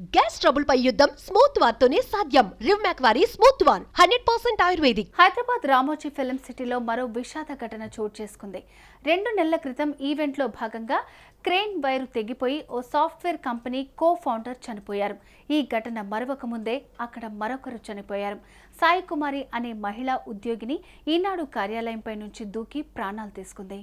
Gas trouble పై యుద్ధం smooth war తోనే సాధ్యం. రివ్మాక్ వారి smooth war hundred percent ayurvedic. Hyderabad Ramoji film సిటీలో మరో విషాద ఘటన చోటు చేసుకుంది. రెండు నెలల క్రితం ఈవెంట్లో భాగంగా క్రేన్ వైరు తెగిపోయి ఓ సాఫ్ట్వేర్ కంపెనీ కో ఫౌండర్ చనిపోయారు. ఈ ఘటన మరొక ముందే అక్కడ మరొకరు చనిపోయారు. సాయి కుమారి అనే మహిళా ఉద్యోగిని ఈనాడు కార్యాలయంపై నుంచి దూకి ప్రాణాలు తీసుకుంది.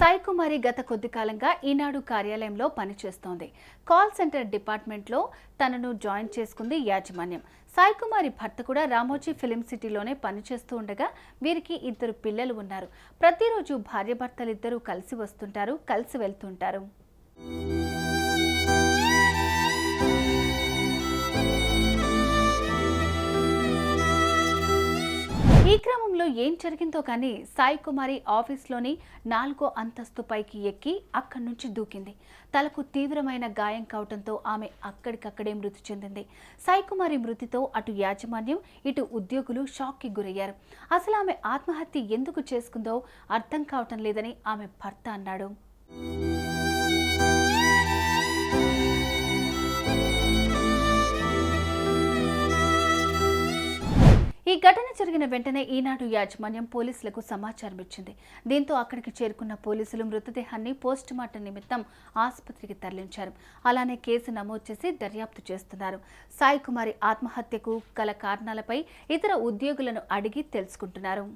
సాయి కుమారి గత కొద్ది కాలంగా ఈనాడు కార్యాలయంలో పనిచేస్తోంది. కాల్ సెంటర్ డిపార్ట్మెంట్లో తనను జాయిన్ చేసుకుంది యాజమాన్యం. సాయి కుమారి భర్త కూడా రామోజీ ఫిలిం సిటీలోనే పనిచేస్తూ ఉండగా వీరికి ఇద్దరు పిల్లలు ఉన్నారు. ప్రతిరోజు భార్యాభర్తలిద్దరూ కలిసి వస్తుంటారు కలిసి వెళ్తుంటారు. ఈ క్రమంలో ఏం జరిగిందో కానీ సాయి కుమారి ఆఫీస్లోని నాలుగో అంతస్తు పైకి ఎక్కి అక్కడి నుంచి దూకింది. తలకు తీవ్రమైన గాయం కావడంతో ఆమె అక్కడికక్కడే మృతి చెందింది. సాయి కుమారి మృతితో అటు యాజమాన్యం ఇటు ఉద్యోగులు షాక్కి గురయ్యారు. అసలు ఆమె ఆత్మహత్య ఎందుకు చేసుకుందో అర్థం కావటం లేదని ఆమె భర్త అన్నాడు. ఈ ఘటన జరిగిన వెంటనే ఈనాడు యాజమాన్యం పోలీసులకు సమాచారం ఇచ్చింది దీంతో అక్కడికి చేరుకున్న పోలీసులు మృతదేహాన్ని పోస్టుమార్టం నిమిత్తం ఆసుపత్రికి తరలించారు. అలానే కేసు నమోదు చేసి దర్యాప్తు చేస్తున్నారు. సాయి కుమారి ఆత్మహత్యకు గల కారణాలపై ఇతర ఉద్యోగులను అడిగి తెలుసుకుంటున్నారు.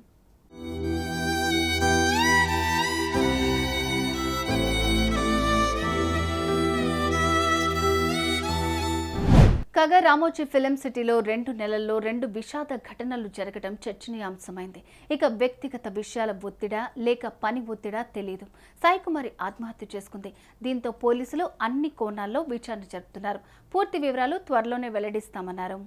కాగా రామోజీ ఫిలిం సిటీలో రెండు నెలల్లో రెండు విషాద ఘటనలు జరగడం చర్చనీయాంశమైంది. ఇక వ్యక్తిగత విషయాల ఒత్తిడా లేక పని ఒత్తిడా తెలియదు సాయికుమారి ఆత్మహత్య చేసుకుంది. దీంతో పోలీసులు అన్ని కోణాల్లో విచారణ జరుపుతున్నారు. పూర్తి వివరాలు త్వరలోనే వెల్లడిస్తామన్నారు.